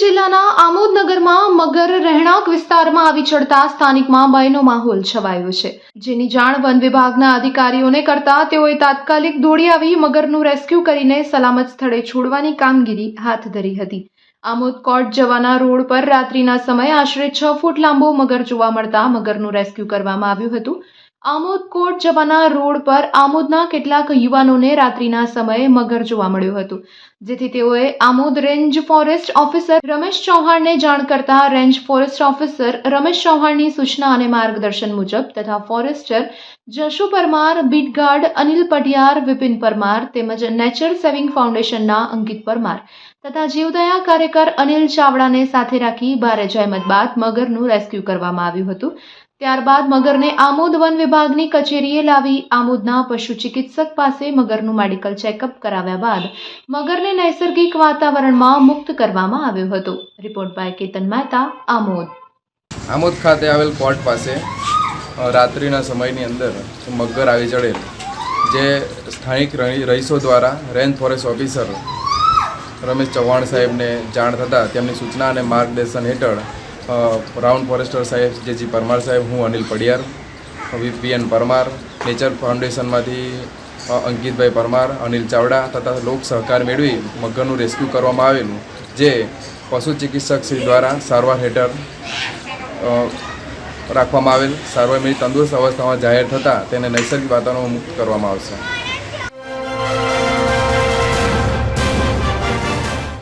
જિલ્લાના આમોદનગરમાં મગર રહેણાંક વિસ્તારમાં આવી ચડતા સ્થાનિકમાં ભયનો માહોલ છવાયો છે. જેની જાણ વન વિભાગના અધિકારીઓને કરતા તેઓએ તાત્કાલિક દોડી આવી મગરનું રેસ્ક્યુ કરીને સલામત સ્થળે છોડવાની કામગીરી હાથ ધરી હતી. આમોદ કોટ જવાના રોડ પર રાત્રિના સમયે આશરે છ ફૂટ લાંબો મગર જોવા મળતા મગરનું રેસ્ક્યુ કરવામાં આવ્યું હતું. આમોદ કોટ જવાના રોડ પર આમોદના કેટલાક યુવાનોને રાત્રિના સમયે મગર જોવા મળ્યું હતું, જેથી તેઓએ Amod range forest officer Ramesh ચૌહાણને જાણ કરતા રેન્જ ફોરેસ્ટ ઓફિસર રમેશ ચૌહાણની સૂચના અને માર્ગદર્શન મુજબ તથા forester Jashu Parmar, beat guard, Anil Patiyar, Vipin Parmar તેમજ નેચર સેવિંગ ફાઉન્ડેશનના અંકિત પરમાર તથા જીવદયા કાર્યકર અનિલ ચાવડાને સાથે રાખી ભારે જહેમત બાદ મગરનું રેસ્ક્યુ કરવામાં આવ્યું હતું ત્યારબાદ મગરને આમોદ વન વિભાગની કચેરીએ લાવી આમોદના પશુ ચિકિત્સક પાસે મગરનું મેડિકલ ચેકઅપ કરાવ્યા બાદ મગરને નૈસર્ગિક વાતાવરણમાં મુક્ત કરવામાં આવ્યો હતો. Report by Ketan Mehta, Amod. Amod ખાતે આવેલ કોર્ટ પાસે રાત્રિના સમયની અંદર મગર આવી ચડેલ, જે સ્થાનિક રહી- રહીશો દ્વારા range forest officer Ramesh Chauhan સાહેબને જાણ થતાં તેમની સૂચના અને માર્ગદર્શન હેઠળ રાઉન્ડ ફોરેસ્ટર સાહેબ, જેજી પરમાર સાહેબ, હું Anil Padiyar V P N Parmar nature ફાઉન્ડેશનમાંથી અંકિતભાઈ પરમાર, અનિલ ચાવડા તથા લોક સહકાર મેળવી મગરનું રેસ્ક્યુ કરવામાં આવેલું, જે પશુ ચિકિત્સક શ્રી દ્વારા સારવાર હેઠળ રાખવામાં આવેલ, સારવાર મેળવી તંદુરસ્ત અવસ્થામાં જાહેર થતાં તેને નૈસર્ગિક વાતાવરણમાં મુક્ત કરવામાં આવશે.